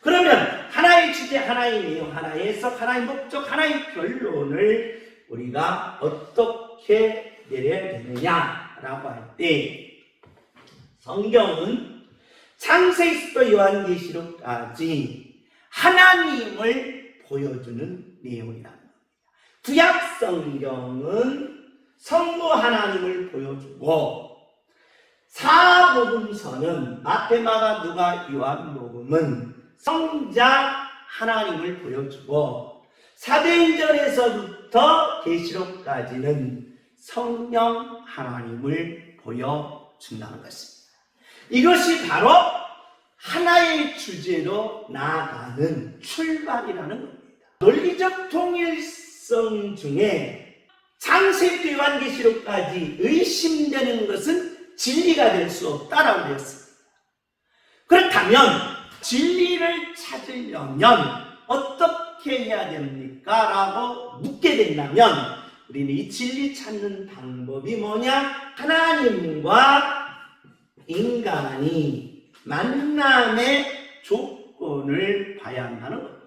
그러면 하나의 주제, 하나의 내용, 하나의 해석, 하나의 목적, 하나의 결론을 우리가 어떻게 내려야 되느냐라고 할 때 성경은 창세기부터 요한계시록까지 하나님을 보여주는 내용이랍니다. 구약 성경은 성부 하나님을 보여주고 사복음서는 마테마가 누가 요한복음은 성자 하나님을 보여주고 사도행전에서부터 계시록까지는 성령 하나님을 보여준다는 것입니다. 이것이 바로 하나의 주제로 나아가는 출발이라는 겁니다. 논리적 통일성 중에 창세기 요한계시록까지 의심되는 것은 진리가 될 수 없다라고 되었습니다. 그렇다면 진리를 찾으려면 어떻게 해야 됩니까? 라고 묻게 된다면 우리는 이 진리 찾는 방법이 뭐냐? 하나님과 인간이 만남의 조건을 봐야 한다는 겁니다.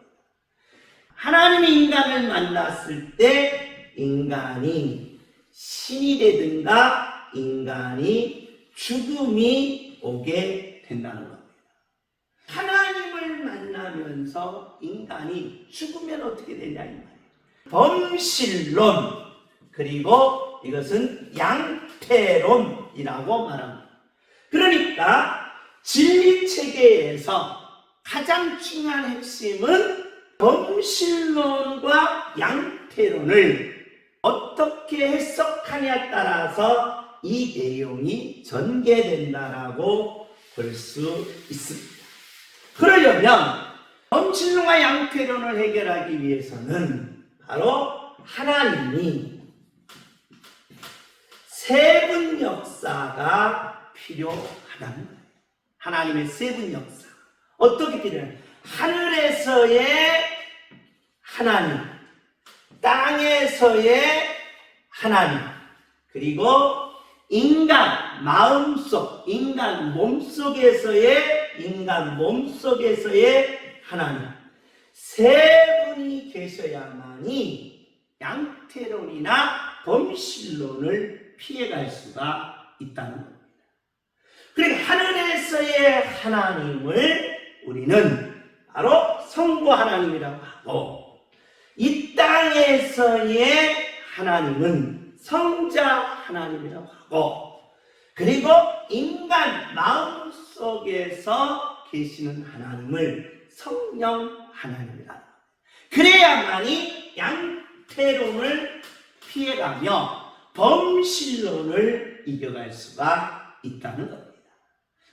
하나님이 인간을 만났을 때 인간이 신이 되든가 인간이 죽음이 오게 된다는. 하나님을 만나면서 인간이 죽으면 어떻게 되냐 이 말이에요. 범실론 그리고 이것은 양태론이라고 말합니다. 그러니까 진리 체계에서 가장 중요한 핵심은 범실론과 양태론을 어떻게 해석하냐에 따라서 이 내용이 전개된다라고 볼 수 있습니다. 그러려면 범실론과 양태론을 해결하기 위해서는 바로 하나님이 세분 역사가 필요하다는 거예요. 하나님의 세분 역사. 어떻게 필요해요? 하늘에서의 하나님, 땅에서의 하나님, 그리고 인간 마음속, 인간 몸속에서의 인간 몸속에서의 하나님. 세 분이 계셔야만이 양태론이나 범실론을 피해갈 수가 있다는 겁니다. 그러니까 하늘에서의 하나님을 우리는 바로 성부 하나님이라고 하고 이 땅에서의 하나님은 성자 하나님이라고 하고 그리고 인간 마음 속에서 계시는 하나님을 성령 하나님이라. 그래야만이 양태론을 피해가며 범실론을 이겨갈 수가 있다는 겁니다.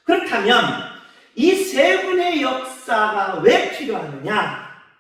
그렇다면 이 세 분의 역사가 왜 필요하느냐?